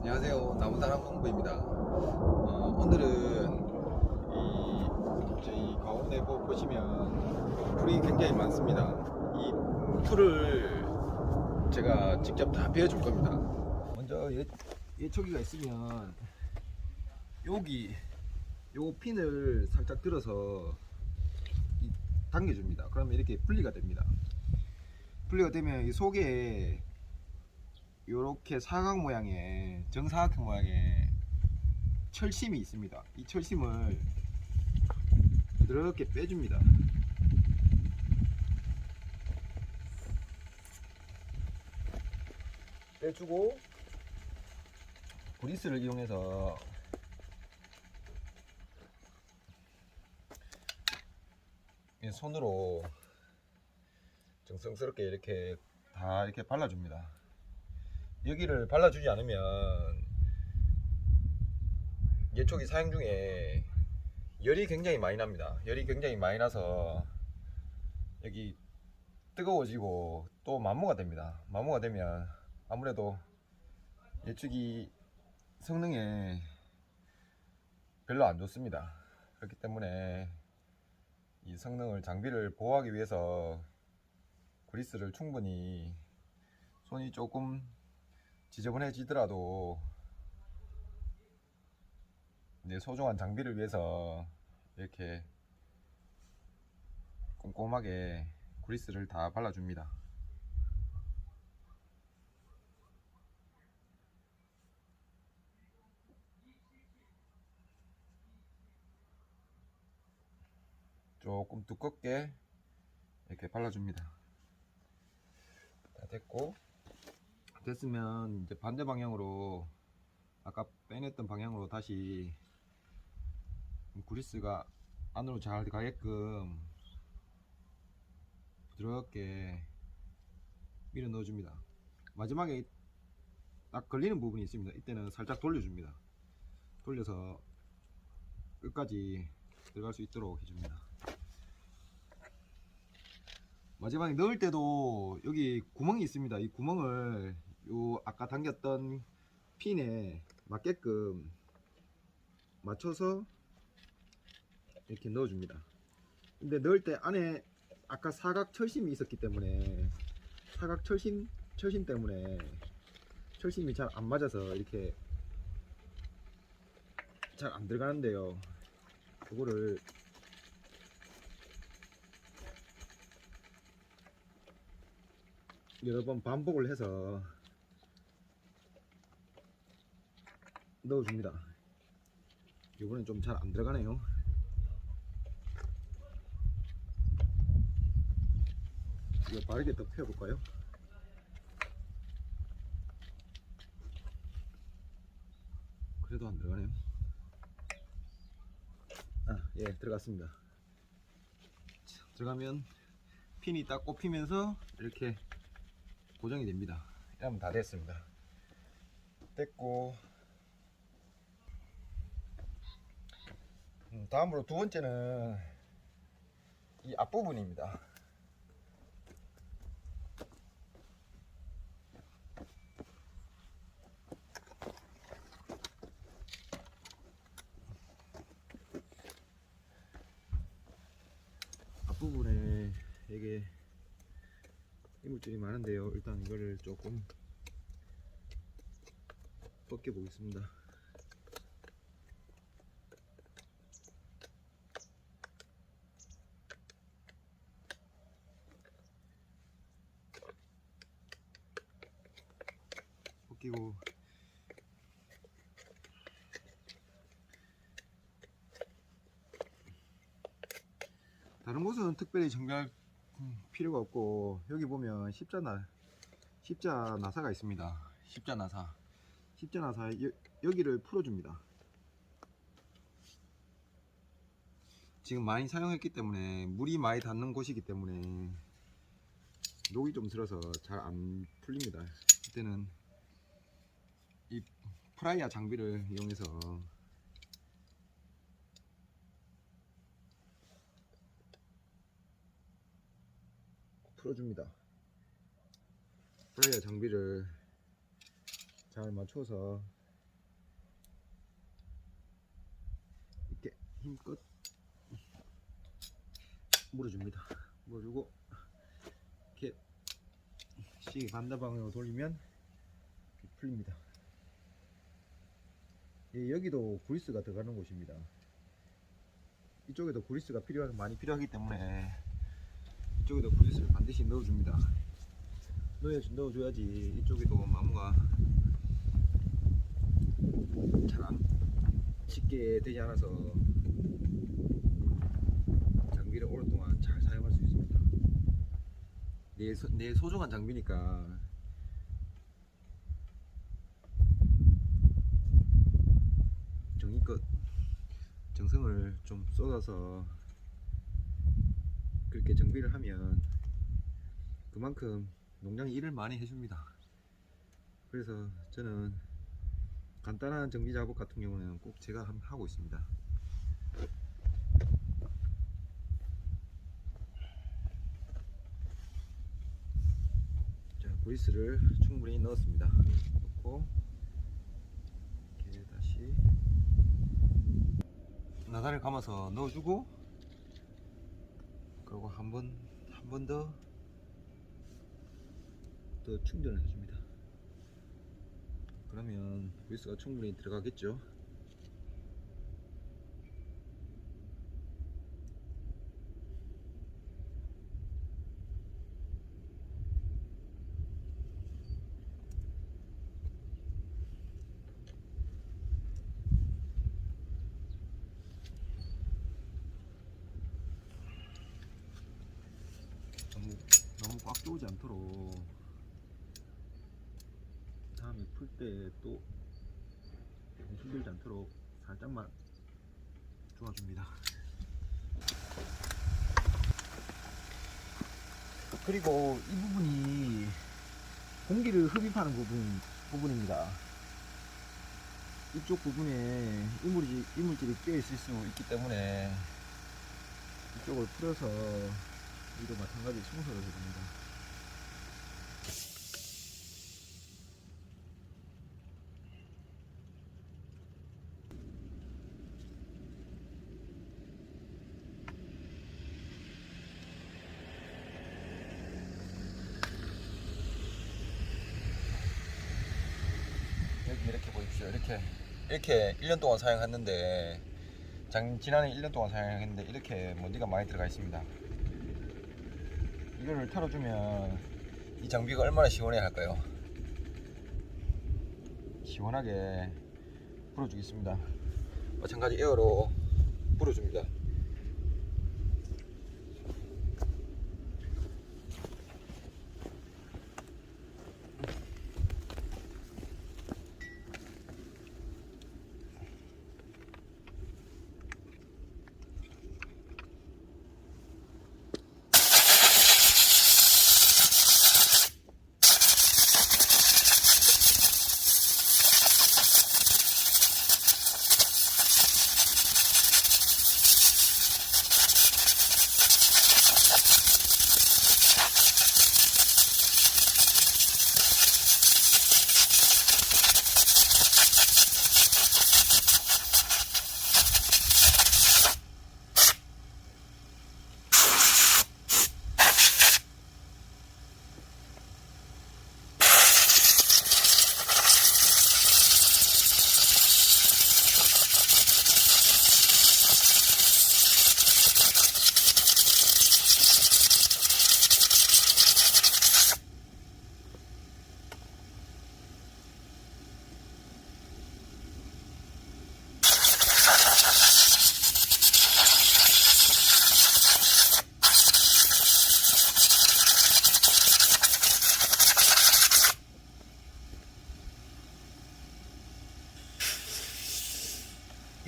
안녕하세요. 나무사람 농부입니다. 어, 오늘은 이 저희 가온에 보- 보시면 풀이 굉장히 많습니다. 이 풀을 제가 직접 다 베어줄 겁니다. 먼저 예, 예초기가 있으면 여기 요 핀을 살짝 들어서 이- 당겨줍니다. 그러면 이렇게 분리가 됩니다. 분리가 되면 이 속에 이렇게 사각 모양의 정사각형 모양의 철심이 있습니다. 이 철심을 이렇게 빼줍니다. 빼주고 브리스를 이용해서 이 손으로 정성스럽게 이렇게 다 이렇게 발라줍니다. 여기를 발라주지 않으면 예초기 사용 중에 열이 굉장히 많이 납니다. 열이 굉장히 많이 나서 여기 뜨거워지고 또 마모가 됩니다. 마모가 되면 아무래도 예초기 성능에 별로 안 좋습니다. 그렇기 때문에 이 성능을 장비를 보호하기 위해서 그리스를 충분히 손이 조금 지저분해지더라도 내 소중한 장비를 위해서 이렇게 꼼꼼하게 그리스를 다 발라줍니다. 조금 두껍게 이렇게 발라줍니다. 다 됐고 됐으면 이제 반대 방향으로 아까 빼냈던 방향으로 다시 그리스가 안으로 잘 가게끔 부드럽게 밀어 넣어줍니다. 마지막에 딱 걸리는 부분이 있습니다. 이때는 살짝 돌려줍니다. 돌려서 끝까지 들어갈 수 있도록 해줍니다. 마지막에 넣을 때도 여기 구멍이 있습니다. 이 구멍을 요 아까 당겼던 핀에 맞게끔 맞춰서 이렇게 넣어줍니다. 근데 넣을 때 안에 아까 사각 철심이 있었기 때문에 사각 철심 철심 때문에 철심이 잘 안 맞아서 이렇게 잘 안 들어가는데요. 그거를 여러 번 반복을 해서 넣어줍니다. 이번엔 좀 잘 안 들어가네요. 이거 바르게 더 펴볼까요? 그래도 안 들어가네요. 아, 예, 들어갔습니다. 자, 들어가면 핀이 딱 꼽히면서 이렇게 고정이 됩니다. 이러면 다 됐습니다. 됐고 다음으로 두 번째는 이 앞부분입니다. 앞부분에 이게 이물질이 많은데요. 일단 이거를 조금 벗겨 보겠습니다. 벗기고 다른 곳은 특별히 정비할 음, 필요가 없고 여기 보면 십자나 십자 나사가 있습니다. 십자 나사 십자 나사 여, 여기를 풀어줍니다. 지금 많이 사용했기 때문에 물이 많이 닿는 곳이기 때문에 녹이 좀 들어서 잘 안 풀립니다. 이때는 이 프라이어 장비를 이용해서 풀어줍니다. 프라이어 장비를 잘 맞춰서 이렇게 힘껏 물어줍니다. 물어주고 이렇게 씩 반대 방향으로 돌리면 풀립니다. 예, 여기도 구리스가 들어가는 곳입니다. 이쪽에도 구리스가 필요 많이 필요하기 때문에 이쪽에도 구리스를 반드시 넣어줍니다. 넣어 넣어줘야지 이쪽에도 마모가 잘안 쉽게 되지 않아서 장비를 오랫동안 잘 사용할 수 있습니다. 내, 소, 내 소중한 장비니까 정의껏 정성을 좀 쏟아서 그렇게 정비를 하면 그만큼 농장이 일을 많이 해줍니다. 그래서 저는 간단한 정비 작업 같은 경우는 꼭 제가 함- 하고 있습니다. 자, 구리스를 충분히 넣었습니다. 넣고 이렇게 다시 나사를 감아서 넣어주고 그리고 한 번 한 번더또 충전을 해줍니다. 그러면 구리스가 충분히 들어가겠죠. 너무 너무 꽉 조지 않도록 다음에 풀 때 또 힘들지 않도록 살짝만 조아줍니다. 그리고 이 부분이 공기를 흡입하는 부분 부분입니다. 이쪽 부분에 이물질, 이물질이 끼어 있을 수 있기 때문에 이쪽을 풀어서 이도 마찬가지 청소를 해줍니다. 이렇게 보십시오. 이렇게 이렇게 1년 동안 사용했는데 작 지난해 1년 동안 사용했는데 이렇게 먼지가 많이 들어가 있습니다. 이거를 털어주면 이 장비가 얼마나 시원해 할까요? 시원하게 불어주겠습니다. 마찬가지 에어로 불어줍니다.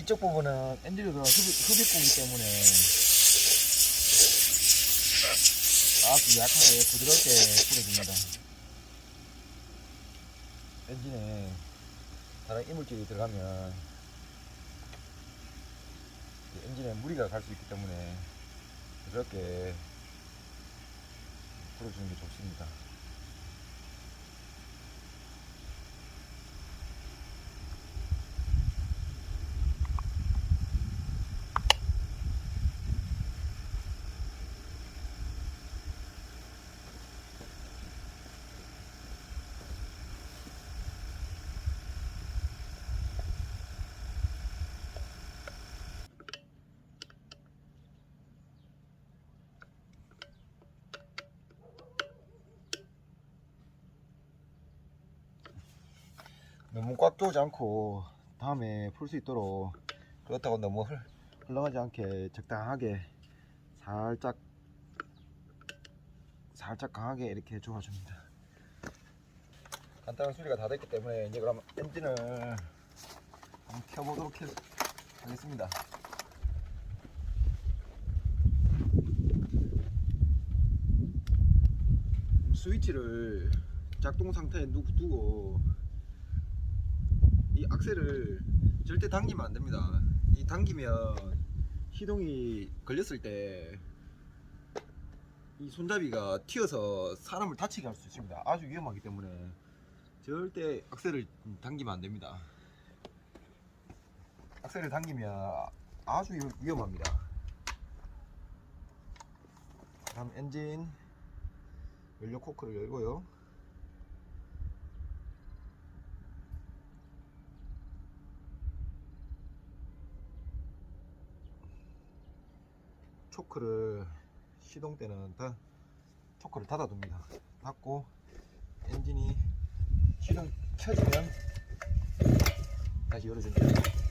이쪽 부분은 엔진으로 흡입, 흡입구이기 때문에 아주 약하게 부드럽게 뿌려줍니다. 엔진에 다른 이물질이 들어가면 이 엔진에 무리가 갈 수 있기 때문에 부드럽게 뿌려주는 게 좋습니다. 너무 꽉 끼우지 않고 다음에 풀 수 있도록 그렇다고 너무 흘, 흘러가지 않게 적당하게 살짝 살짝 강하게 이렇게 조아줍니다. 간단한 수리가 다 됐기 때문에 이제 그럼 엔진을 한번 켜보도록 해- 하겠습니다. 스위치를 작동 상태에 누- 두고 이 악셀을 절대 당기면 안 됩니다. 이 당기면 시동이 걸렸을 때 이 손잡이가 튀어서 사람을 다치게 할 수 있습니다. 아주 위험하기 때문에 절대 악셀을 당기면 안 됩니다. 악셀을 당기면 아주 위- 위험합니다. 다음 엔진 연료 코크를 열고요. 초크를 시동 때는 다 초크를 닫아둡니다. 닫고 엔진이 시동 켜지면 다시 열어줍니다.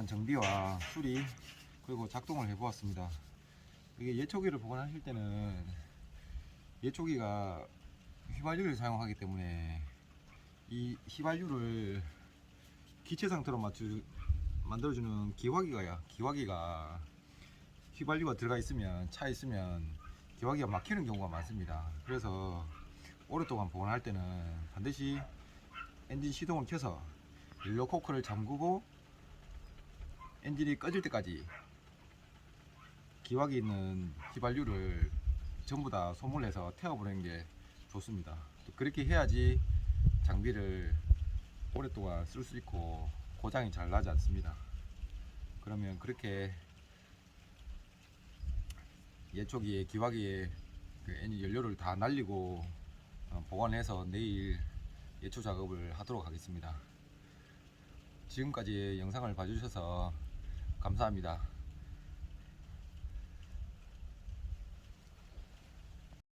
간단한 정비와 수리 그리고 작동을 해보았습니다. 이게 예초기를 보관하실 때는 예초기가 휘발유를 사용하기 때문에 이 휘발유를 기체 상태로 맞춰 만들어주는 기화기가야 기화기가 휘발유가 들어가 있으면 차 있으면 기화기가 막히는 경우가 많습니다. 그래서 오랫동안 보관할 때는 반드시 엔진 시동을 켜서 연료 코크를 잠그고 엔진이 꺼질 때까지 기wak이 있는 휘발유를 전부 다 소물해서 태워버리는 게 좋습니다. 또 그렇게 해야지 장비를 오랫동안 쓸 수 있고 고장이 잘 나지 않습니다. 그러면 그렇게 예초기에 기wak이에 그 엔진 연료를 다 날리고 어, 보관해서 내일 예초 작업을 하도록 하겠습니다. 지금까지 영상을 봐주셔서 감사합니다.